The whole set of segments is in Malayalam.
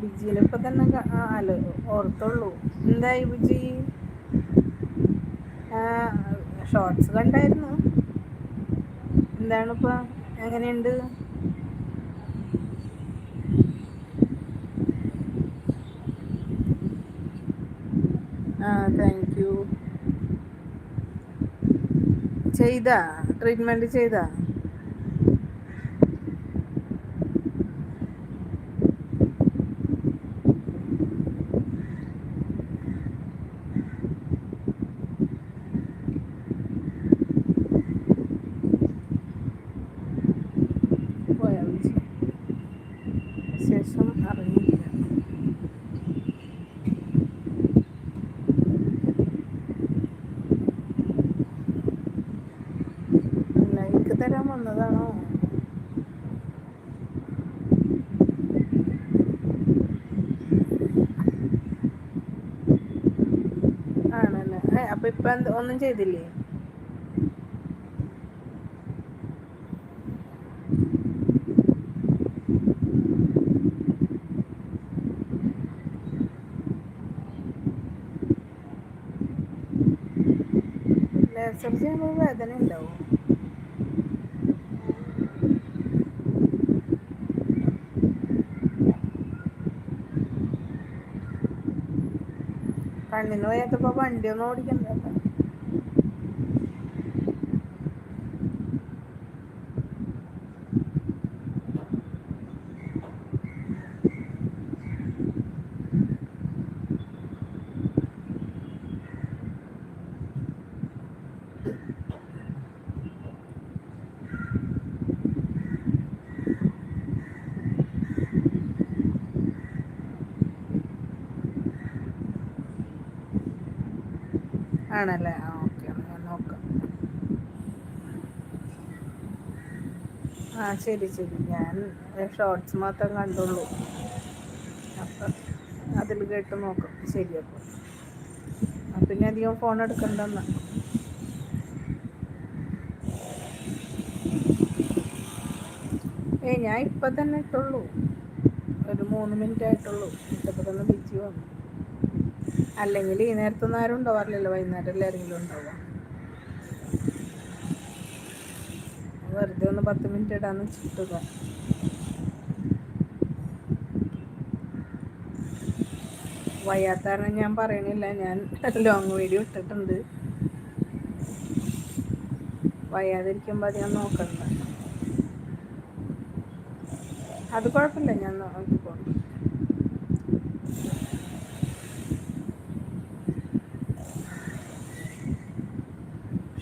ബുജീനെ ഇപ്പം തന്നെ അല്ല ഓർത്തുള്ളൂ. എന്തായി ബിജി? ഷോർട്സ് കണ്ടായിരുന്നു? എന്താണിപ്പ? എങ്ങനെയുണ്ട്? ആ താങ്ക് യു ചെയ്താ? ട്രീറ്റ്മെന്റ് ചെയ്താ പോയാ വിളിച്ചു ശേഷം അറിയില്ല ലൈക്ക് തരാൻ വന്നതാണോ ആണല്ലേ ഏ, അപ്പൊ ഇപ്പൊ എന്ത് ഒന്നും ചെയ്തില്ലേ ലേസർ ചെയ്യുമ്പോൾ വേദന ഉണ്ടാവും കണ്ണിന് വണ്ടി വണ്ടിയൊന്നും ഓടിക്കണ്ട. ആണല്ലേ? ആ ഓക്കെ ഞാൻ നോക്കാം. ആ ശരി ശരി. ഞാൻ ഷോർട്സ് മാത്രം കണ്ടുള്ളൂ. അപ്പം അതിൽ കേട്ട് നോക്കാം. ശരി അപ്പോൾ. പിന്നെ അധികം ഫോൺ എടുക്കണ്ടെന്ന്. ഏയ് ഞാൻ ഇപ്പം തന്നെ ഇട്ടുള്ളൂ. ഒരു മൂന്ന് മിനിറ്റ് ആയിട്ടുള്ളൂ. ഇട്ടപ്പോൾ തന്നെ ബിജി വന്നു. അല്ലെങ്കിൽ ഈ നേരത്തൊന്നും ആരും ഉണ്ടാവാറില്ലല്ലോ വൈകുന്നേരം എല്ലാവരെങ്കിലും ഉണ്ടാവുക. വെറുതെ ഒന്ന് പത്ത് മിനിറ്റ് ഇടാന്ന് ചുറ്റുക വയ്യാത്ത ഞാൻ പറയണില്ല. ഞാൻ ലോങ് വീഡിയോ ഇട്ടിട്ടുണ്ട്. വയ്യാതിരിക്കുമ്പോൾ ഞാൻ നോക്കണ്ട. അത് കുഴപ്പമില്ല. ഞാൻ നോക്കിക്കോളൂ.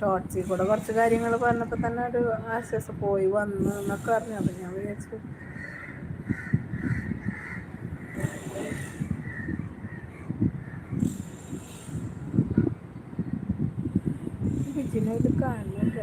ഷോർട്സിൽ കൂടെ കുറച്ച് കാര്യങ്ങൾ പറഞ്ഞപ്പോൾ തന്നെ ഒരു ആശ്വാസം പോയി വന്നു എന്നൊക്കെ പറഞ്ഞു. അപ്പം ഞാൻ വിചാരിച്ചു ഇതിനൊരു ഇത് കാണുന്നില്ല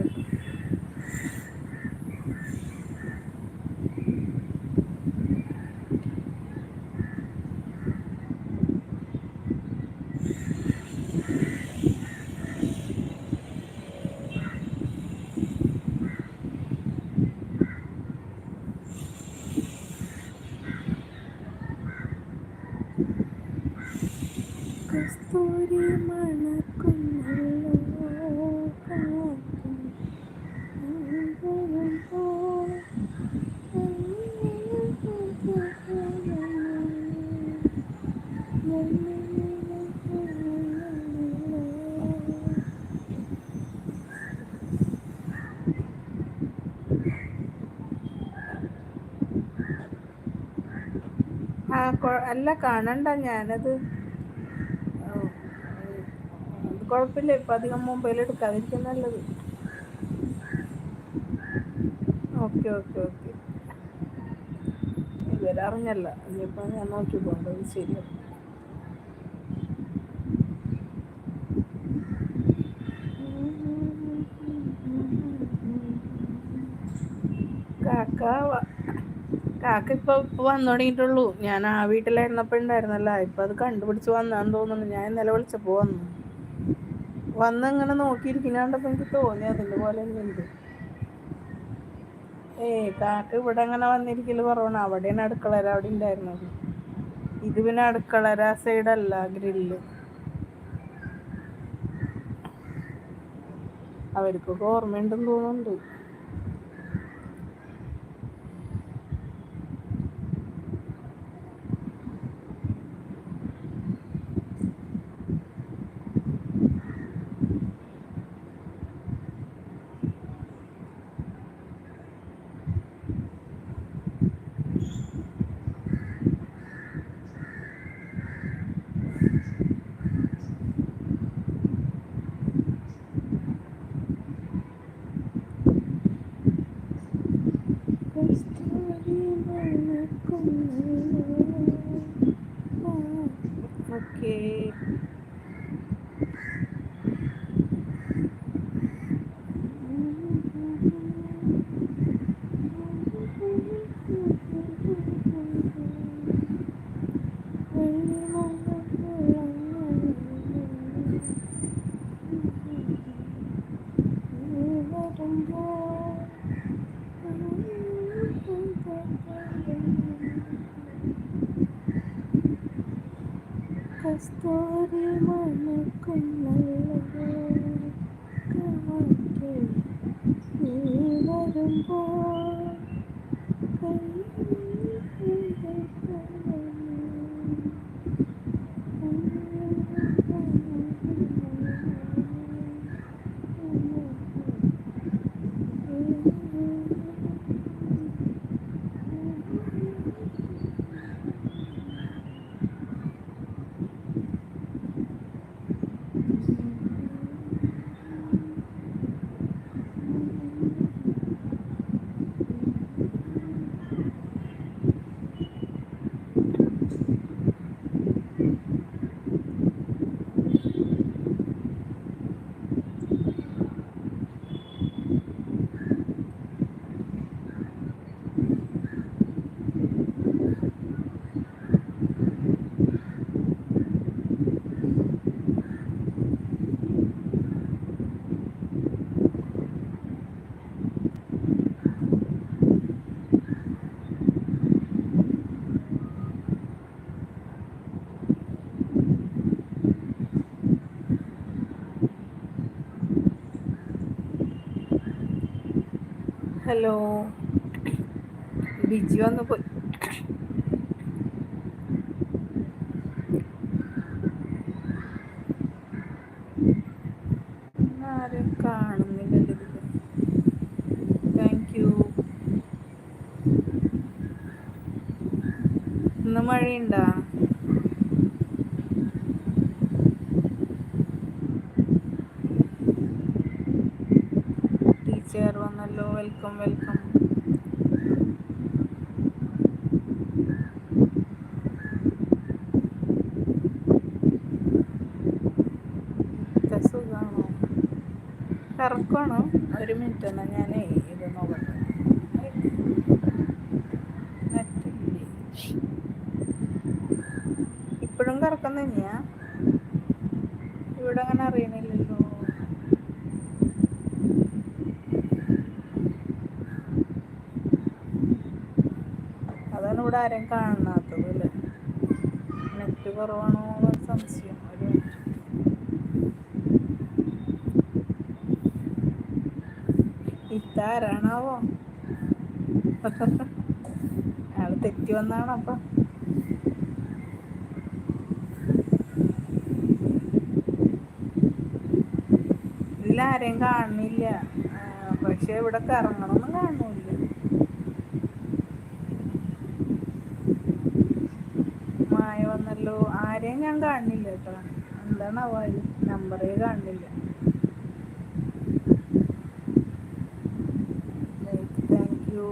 കസ്തൂരി മണക്കുന്നല്ലോ കാറ്റും ആ കൊ- അല്ല കാണണ്ട ഞാനത്. കുഴപ്പമില്ല ഇപ്പം അധികം മൊബൈൽ എടുക്കാതിരിക്കും നല്ലത് ഓക്കെ ഓക്കെ ഓക്കെ. ഇതുവരെ അറിഞ്ഞല്ല. ഇനിയിപ്പോൾ ഞാൻ നോക്കിക്കൊണ്ടത് ശരിയാണ് കാക്ക വ- കാക്ക ഇപ്പൊ വന്നു തുടങ്ങിയിട്ടുള്ളൂ ഞാൻ ആ വീട്ടിലായിരുന്നപ്പോണ്ടായിരുന്നല്ലോ ഇപ്പൊ അത് കണ്ടുപിടിച്ച് വന്നാന്ന് തോന്നുന്നു. ഞാൻ ഇന്നലെ വിളിച്ചപ്പോ വന്നു. വന്ന് ഇങ്ങനെ നോക്കിയിരിക്കുന്നുണ്ടപ്പോ എനിക്ക് തോന്നി അതിന്റെ പോലെ ഉണ്ട് ഏ കാക്ക ഇവിടെ അങ്ങനെ വന്നിരിക്കൽ കുറവാണ്. അവിടെയാണ് അടുക്കളര അവിടെ ഉണ്ടായിരുന്നത് ഇത് പിന്നെ അടുക്കളര സൈഡല്ല ഗ്രില്ല്. അവർക്കൊക്കെ ഓർമ്മയുണ്ടെന്ന് തോന്നുന്നുണ്ട്. കസ്തൂരി മണക്കുന്നല്ലോ കാറ്റേ നീ വരുമ്പോൾ ഹലോ. ബിജി വന്ന് പോയി. ആരും മഴയുണ്ടാ? comer. കാണാത്തത് അല്ലേ? നെറ്റ് കുറവാണോ സംശയം ഒരു ഇത്താരാണാവോ അയാൾ തെറ്റി വന്നാണോ അപ്പൊ. ഇതിലാരെയും കാണുന്നില്ല. പക്ഷെ ഇവിടെ കറങ്ങണമെന്നും കാണുന്നില്ല മായ വന്നല്ലോ ആരെയും ഞാൻ എന്താണ് എന്താണാവോ നമ്പറേ കാണുന്നില്ല താങ്ക് യു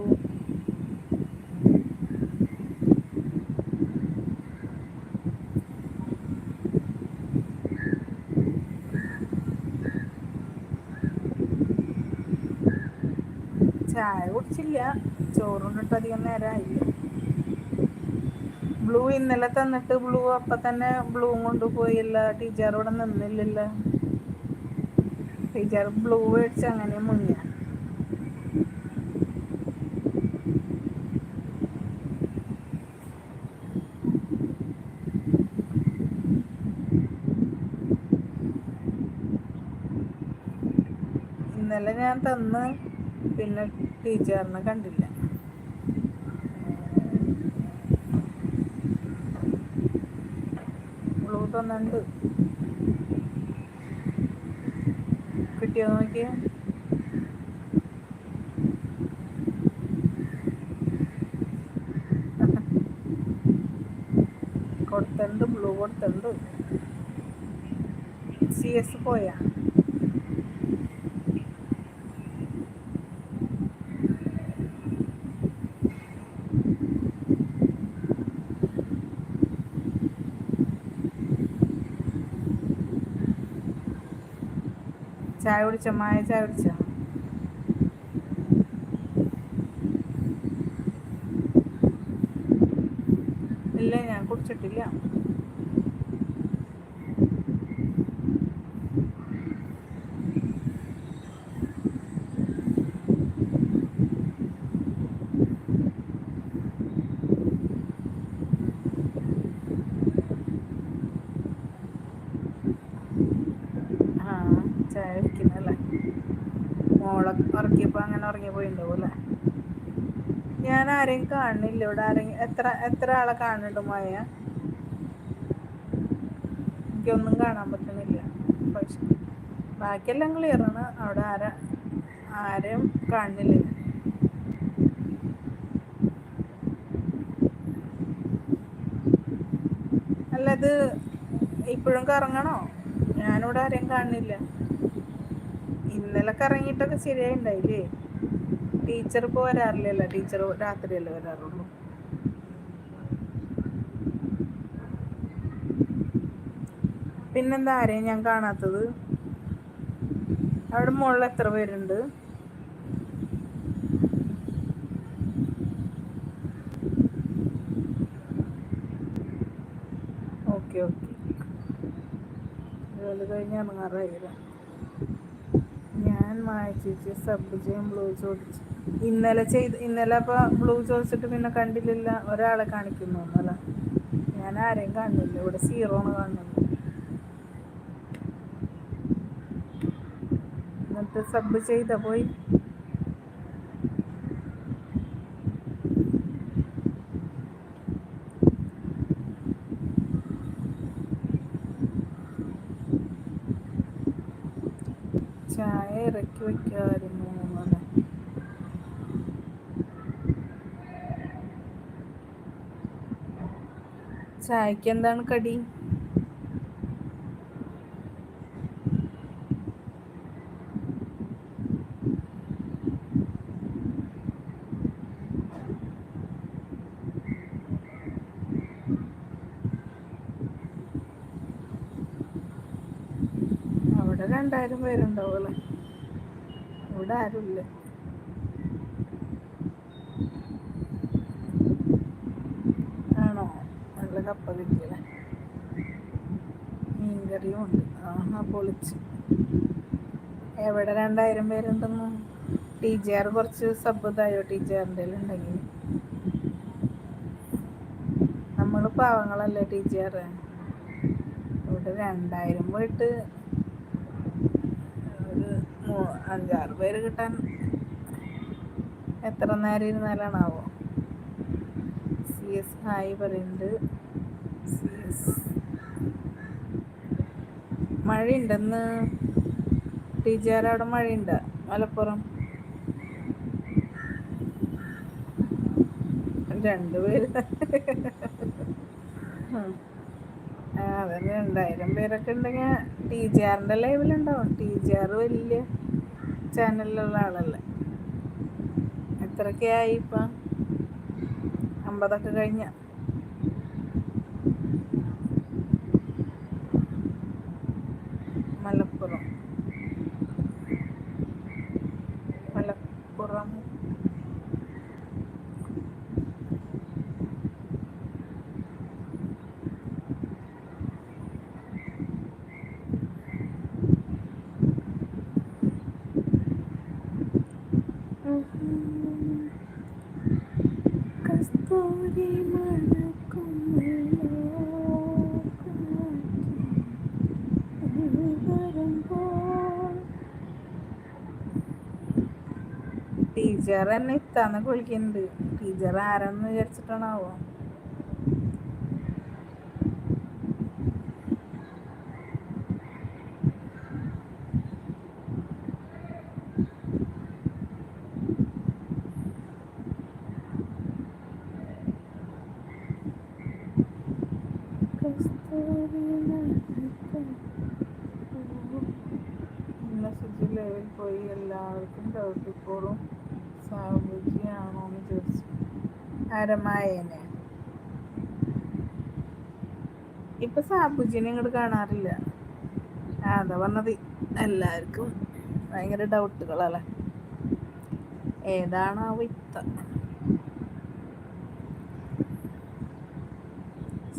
ചായ കുടിച്ചില്ല. ചോറുണ്ടിട്ട് അധികം നേരമായില്ല ബ്ലൂ ഇന്നലെ തന്നിട്ട് ബ്ലൂ അപ്പൊ തന്നെ ബ്ലൂ കൊണ്ടുപോയില്ല ടീച്ചർ ഇവിടെ നിന്നില്ല ടീച്ചർ ബ്ലൂ മേടിച്ച് അങ്ങനെ മുങ്ങിയ ഇന്നലെ ഞാൻ തന്ന് പിന്നെ ടീച്ചറിനെ കണ്ടില്ല. ബ്ലൂ തന്നുണ്ട് കിട്ടിയോ നോക്കിയേ? കൊടുത്തുണ്ട് ബ്ലൂ കൊടുത്തുണ്ട്. സി എസ് പോയാ? ചായ കുടിച്ച? മായ ചായ കുടിച്ച? ഇല്ല ഞാൻ കുടിച്ചിട്ടില്ല ആ ചായ കുടിക്കുന്നല്ലേ മോളെ ഉറക്കിയപ്പോൾ അങ്ങനെ ഉറങ്ങി പോയിണ്ടാവും അല്ലേ ഞാൻ ആരെയും കാണുന്നില്ല ഇവിടെ ആരെങ്കിലും എത്ര എത്ര ആളെ കാണുന്നുണ്ട് മായ? എനിക്കൊന്നും കാണാൻ പറ്റുന്നില്ല. പക്ഷെ ബാക്കിയെല്ലാം ക്ലിയറാണ് അവിടെ ആരാ ആരെയും കാണുന്നില്ല. അല്ല ഇത് ഇപ്പോഴും കറങ്ങണോ? ഞാനിവിടെ ആരെയും കാണുന്നില്ല ഇന്നലെ കറങ്ങിയിട്ടൊക്കെ ശരിയായിണ്ടായില്ലേ ടീച്ചർ ഇപ്പോൾ വരാറില്ലല്ലോ ടീച്ചർ രാത്രിയല്ലേ വരാറുള്ളൂ. പിന്നെന്താ ആരെയും ഞാൻ കാണാത്തത്? അവിടെ മുകളിൽ എത്ര പേരുണ്ട്? Okay okay. ജോലി കഴിഞ്ഞ് ഇറങ്ങാറായില്ല ഞാൻ വായിച്ചു സബ് ചെയ്യും ബ്ലൂ ചോദിച്ചു. ഇന്നലെ ചെയ്ത് ഇന്നലെ അപ്പോൾ ബ്ലൂ ചോദിച്ചിട്ട് പിന്നെ കണ്ടില്ല ഒരാളെ കാണിക്കുന്നു അല്ല ഞാൻ ആരെയും കാണുന്നില്ല ഇവിടെ സീറോ ആണ് കാണുന്നത്. എന്നിട്ട് സബ് ചെയ്ത പോയി ചായ ഇറക്കി വെക്കാമായിരുന്നു അല്ലേ ചായക്ക് എന്താണ് കടി? അവിടെ രണ്ടായിരം പേരുണ്ടാവുമല്ലേ? ഇവിടെ ആരുമില്ല ആണോ നല്ല മീൻകറിയും ഉണ്ട്. ആഹാ പൊളിച്ച്. എവിടെ രണ്ടായിരം പേരുണ്ടെന്ന്? ടി ജി ആർ കുറച്ച് സബ്ബതായോ ടി ജി ഉണ്ടെങ്കിൽ. നമ്മൾ പാവങ്ങളല്ലേ ടി ജി ആറ് ഇവിടെ രണ്ടായിരം പോയിട്ട് ഒരു അഞ്ചാറ് പേര് കിട്ടാൻ എത്ര നേരം ഇരുന്നാലാണാവോ? സി എസ് ഹായ് പറയുന്നുണ്ട്. മഴയുണ്ടെന്ന് ടീച്ചർ അവിടെ മഴയുണ്ട്. മലപ്പുറം. രണ്ടുപേര്. അതന്നെ രണ്ടായിരം പേരൊക്കെ ഉണ്ടെങ്കിൽ ടി ജി ആറിന്റെ ലൈവിലുണ്ടാവും. ടി ജി ആർ വലിയ ചാനലിലുള്ള ആളല്ലേ. എത്രയൊക്കെയായി ഇപ്പം? അമ്പതൊക്കെ കഴിഞ്ഞ. ടീച്ചർ എന്നെ ഇത്താന്നൊക്കെ വിളിക്കുന്നുണ്ട് ടീച്ചർ ആരെന്ന് വിചാരിച്ചിട്ടാണാവോ? ആരമായേനെ ഇപ്പൊ സാബുജിനെ ഇങ്ങോട്ട് കാണാറില്ല. അതാ വന്നത് എല്ലാവർക്കും ഭയങ്കര ഡൗട്ടുകളല്ലേ? ഏതാണ് ആ വിത്ത?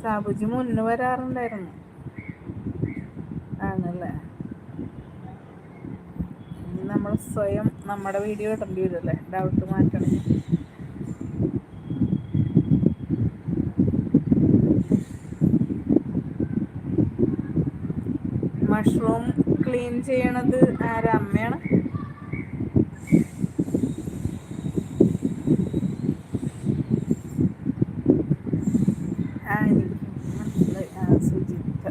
സാബുജി മുന്ന് വരാറുണ്ടായിരുന്നു. ആണല്ലേ? നമ്മൾ സ്വയം നമ്മുടെ വീഡിയോ ഇടേണ്ടി വരുമല്ലേ ഡൗട്ട് മാറ്റണം. മഷ്റൂം ക്ലീൻ ചെയ്യണത് ആരാ അമ്മയാണ് ആ എനിക്ക് മനസ്സിലായി ആ സുജിത്ത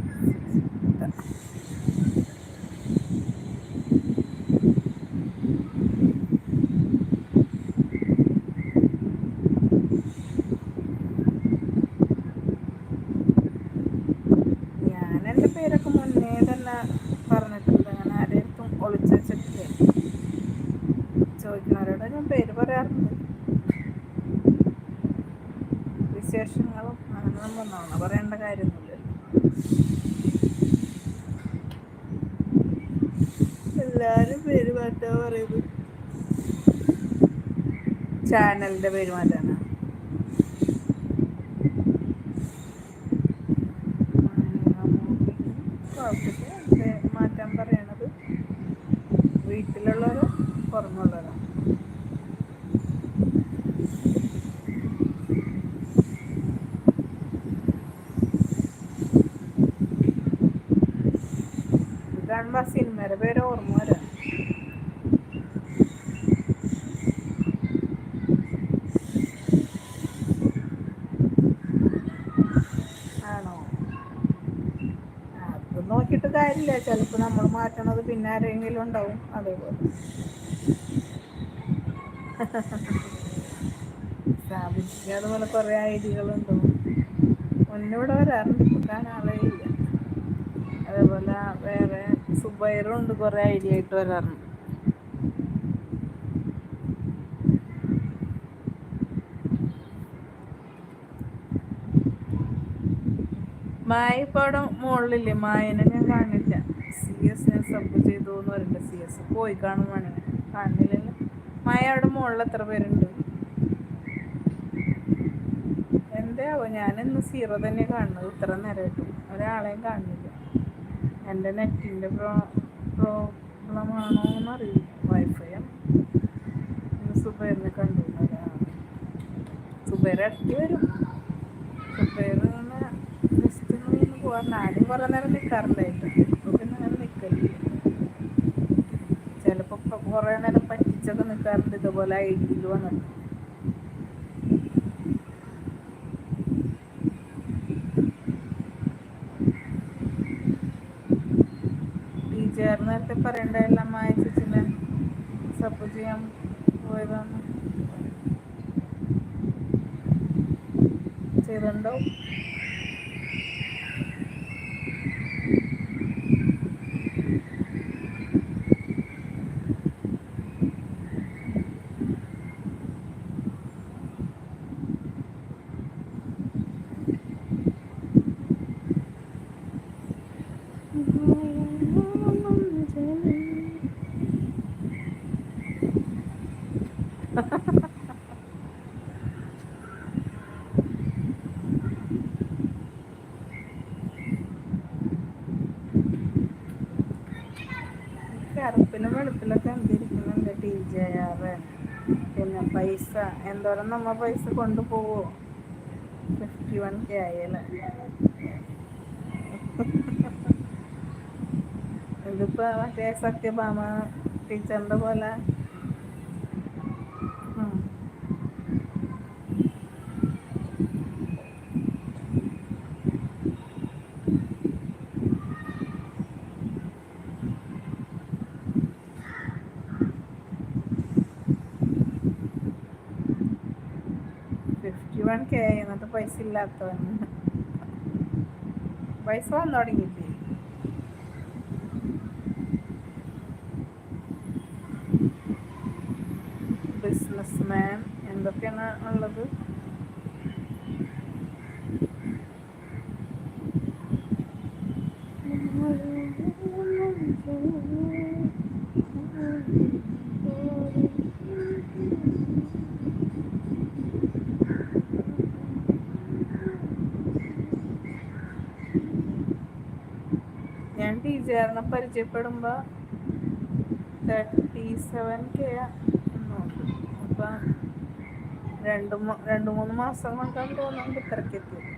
സുജിത്ത ഞാൻ എന്റെ പേരൊക്കെ മുന്നേ തന്നെ പറഞ്ഞിട്ടുണ്ട് അങ്ങനെ ആരെയും ഒളിച്ചു വെച്ചിട്ടില്ല ചോദിക്കുന്നവരോട് ഞാൻ പേര് പറയാറുണ്ട് വിശേഷങ്ങളും അങ്ങനെ നമ്മൾ നോണ പറയേണ്ട കാര്യമൊന്നുമില്ലല്ലോ എല്ലാരും പേര് മാറ്റാൻ പറയുന്നത് ചാനലിന്റെ പേര് മാറ്റാനാ കുഴപ്പമില്ല. പേ- മാറ്റാൻ പറയണത് വീട്ടിലുള്ളവരോ പുറമുള്ളവരോ ഇതാണ് ആ സിനിമയുടെ പേര് ഓർമ്മ വരാം ആണോ അത് നോക്കിയിട്ട് ചിലപ്പോൾ നമ്മൾ മാറ്റണത് പിന്നെ ആരെങ്കിലും ഉണ്ടാവും. അതേപോലെ. സ്ഥാപിച്ചിട്ട് അതുപോലെ കുറേ ഐഡിയകളുണ്ടാവും മുന്നിവിടെ വരാറുണ്ട് കൂട്ടാൻ ആളേ ഇല്ല. അതേപോലെ വേറെ സുബൈറും ഉണ്ട് കുറേ ഐഡിയ ആയിട്ട് വരാറുണ്ട്. മായ ഇപ്പൊ അവിടെ മുകളിലില്ലേ മായനെ ഞാൻ കാണില്ല സി എസ് ഞാൻ സബ് ചെയ്തു എന്ന് പറയുന്നുണ്ട് സി എസ് പോയി കാണും വേണമെങ്കിൽ കാണില്ലല്ലോ അവിടെ മുകളിൽ എത്ര പേരുണ്ട്? എന്താവോ? ഞാൻ ഇന്ന് സീറോ തന്നെ കാണുന്നത്. ഇത്ര നേരമായിട്ടും ഒരാളെയും കാണുന്നില്ല എന്റെ നെറ്റിന്റെ പ്രോ പ്രോബ്ലമാണോ എന്നറിയില്ല. വൈഫൈ ഇന്ന് സുബൈറിനെ കണ്ടു. സുബൈർ ഇടയ്ക്ക് വരും. സുബൈർ ഇങ്ങനെ നിന്ന് പോകാൻ ആദ്യം കുറേ നേരം നിൽക്കാറുണ്ടായിട്ട് ഇപ്പൊ പിന്നെ അങ്ങനെ നിൽക്കലില്ല ചിലപ്പോൾ കുറേ നേരം പറ്റിച്ചൊക്കെ നിൽക്കാറുണ്ട് ഇതുപോലെ ഐഡിയിൽ വന്നിട്ട് ടീച്ചർ നേരത്തെ പറയണ്ടല്ല മായ ചേച്ചിനെ സബ് ചെയ്യാൻ പോയതാണ് ചെയ്തിട്ടുണ്ടോ കറുപ്പിലും വെളുപ്പിലൊക്കെ എന്തിരിക്കുന്നുണ്ട് ടി ജെ ആർ പിന്നെ പൈസ. എന്തോരം നമ്മ പൈസ കൊണ്ടുപോവോ? ഫിഫ്റ്റി വൺ കെ ആയല്ലേ ഇതിപ്പോ മറ്റേ സത്യഭാമ ടീച്ചറിന്റെ പോലെ ഫിഫ്റ്റി വൺ കെ എന്നിട്ട് പൈസ ഇല്ലാത്തവൻ പൈസ വന്നു തുടങ്ങിയില്ലേ ബിസിനസ് മാൻ എന്തൊക്കെയാണ് ഉള്ളത്? ടീച്ചറിനെ പരിചയപ്പെടുമ്പോ തേർട്ടി സെവൻ കെ അപ്പം രണ്ട് രണ്ട് മൂന്ന് മാസം കൊണ്ടാണ് തോന്നുന്നുണ്ട് ഇത്രയ്ക്ക് എത്തിയത്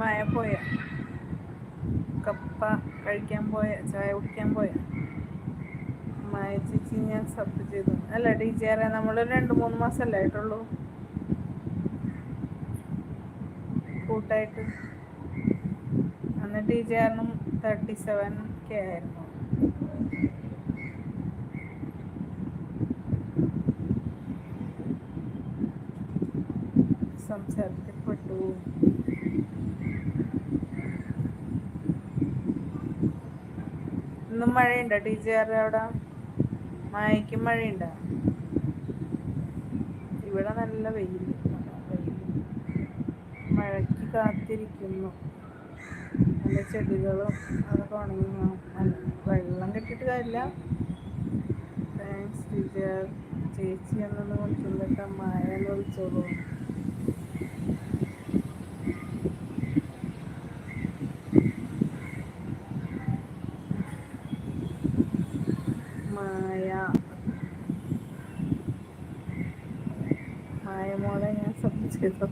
മഴ പോയ? കപ്പ കഴിക്കാൻ പോയ? ചായ കുടിക്കാൻ പോയ? മായ ചേച്ചി ഞാൻ സബ് ചെയ്തു. അല്ല ടീച്ചറെ നമ്മൾ രണ്ട് മൂന്ന് മാസമല്ലേ ആയിട്ടുള്ളൂ? കൂട്ടായിട്ട്. അന്ന് ടീച്ചറിനും തേർട്ടി സെവൻ കെ ആയിരുന്നു. സംസാരിക്കപ്പെട്ടു ഇന്നും മഴയുണ്ടോ ടീച്ചർ അവിടെ? മഴയ്ക്കും മഴയുണ്ടോ? ഇവിടെ നല്ല വെയിൽ വെയിൽ മഴയ്ക്ക് കാത്തിരിക്കുന്നു. നല്ല ചെടികളും അതൊക്കെ ഉണങ്ങി വെള്ളം കെട്ടിയിട്ട് കാര്യമില്ല. താങ്ക്സ് ടീച്ചർ ചേച്ചി എന്നൊന്ന് വിളിക്കുമ്പോഴേക്ക് മായ എന്ന് വിളിച്ചോളൂ. മായ. മായ മോളെ ഞാൻ സബ് ചെയ്തു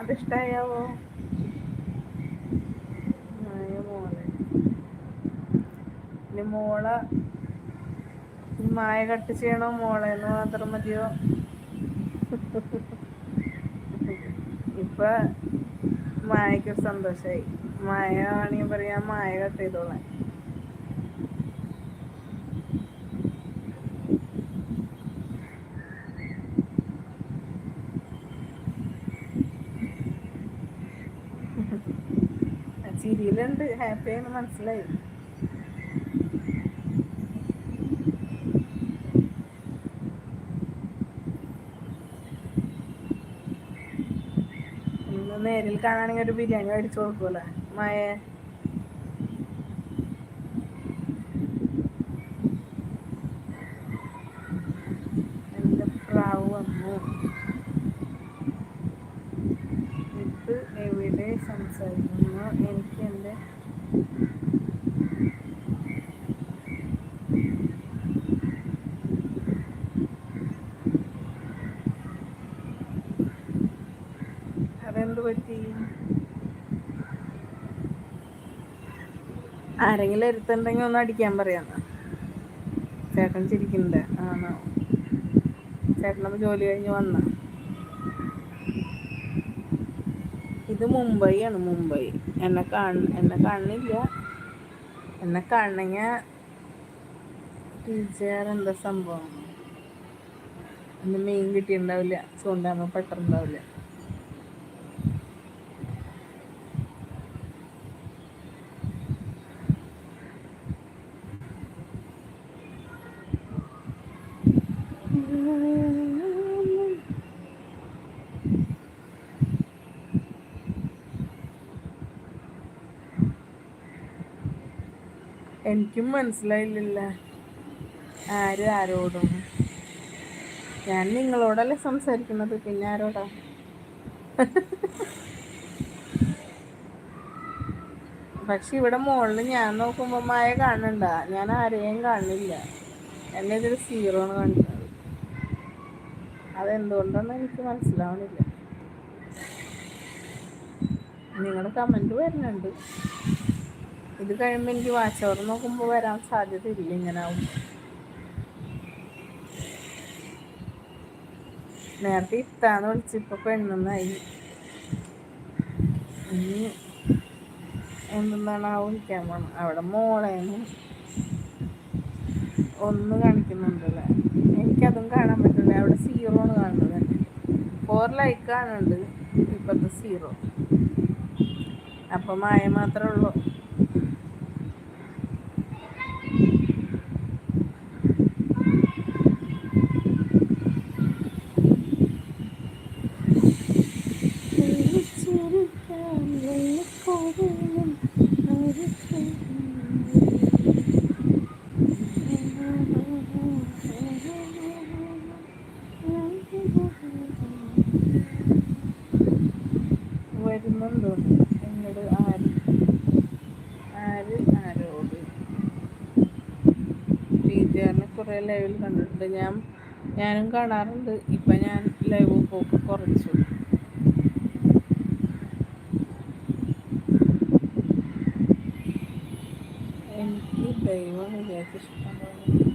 അതിഷ്ടായാവോ മായ മോളെ ഇനി മോളെ ഈ മായ കട്ട് ചെയ്യണോ മോളെ? എന്ന് മാത്രം മതിയോ? ഇപ്പൊ മായക്ക് സന്തോഷായി. മായ ആണെങ്കിൽ പറയാ മായ കട്ട് ചെയ്തോളാം. ചിരിയിലുണ്ട്. ഹാപ്പിയാണ് മനസ്സിലായി. കാണാണെങ്കിൽ ഒരു ബിരിയാണി മേടിച്ചു കൊടുക്കൂല മായ എന്റെ പ്രാവ് വന്നു ഇത് എവിടെ സംസാരിക്കുന്നു എനിക്ക് എന്റെ അതെന്ത് പറ്റി? ആരെങ്കിലും എടുത്തുണ്ടെങ്കിൽ ഒന്ന് അടിക്കാൻ പറയാന്ന് ചേട്ടൻ ചിരിക്കുന്നുണ്ട്. ആണോ? ചേട്ടനപ്പോ ജോലി കഴിഞ്ഞ് വന്ന. ഇത് മുംബൈ ആണ് മുംബൈ. എന്നെ കാണ എന്നെ കാണുന്നില്ല എന്നെ കാണണമെങ്കിൽ ടീച്ചർ എന്താ സംഭവം? ഒന്ന് മീൻ കിട്ടിയിട്ടുണ്ടാവില്ല. ചൂണ്ടാകുമ്പോൾ പെട്ടിട്ടുണ്ടാവില്ല എനിക്കും മനസ്സിലായില്ലല്ല. ആര് ആരോടും. ഞാൻ നിങ്ങളോടല്ലേ സംസാരിക്കുന്നത് പിന്നെ ആരോടാ? പക്ഷെ ഇവിടെ മുകളിൽ ഞാൻ നോക്കുമ്പോൾ മായ കാണണ്ട. ഞാൻ ആരെയും കാണുന്നില്ല എന്നെ ഇതൊരു സീറോ ആണ് കാണിക്കുന്നത്. അതെന്തുകൊണ്ടാണെന്ന് എനിക്ക് മനസ്സിലാവണില്ല. നിങ്ങളുടെ കമന്റ് വരുന്നുണ്ട്. ഇത് കഴിയുമ്പോൾ എനിക്ക് വാച്ച് അവർ നോക്കുമ്പോൾ വരാൻ സാധ്യത ഇല്ല ഇങ്ങനെ ആവും. നേരത്തെ ഇത്താന്ന് വിളിച്ച് ഇപ്പൊ പെണ്ണെന്നായി. ഇനി എന്തെന്നാണ് ആ വിളിക്കാൻ പോണം? അവിടെ മോളേന്ന് ഒന്ന് കാണിക്കുന്നുണ്ടല്ലേ? എനിക്കതും കാണാൻ പറ്റുന്നില്ല. അവിടെ സീറോ ആണ് കാണുന്നത്. ഫോർ ലൈക്ക് കാണുന്നുണ്ട് ഇപ്പോഴത്തെ സീറോ. അപ്പം മായ മാത്രമേ ഉള്ളൂ വരുന്നുണ്ടോ എന്നോട് ആര് ആര് ആരോട് കുറേ ലൈവിൽ കണ്ടിട്ടുണ്ട്. ഞാൻ ഞാനും കാണാറുണ്ട്. ഇപ്പം ഞാൻ ലൈവ് പോക്ക് കുറച്ചു. എനിക്ക് ദൈവം വിചാരിച്ച ഇഷ്ടം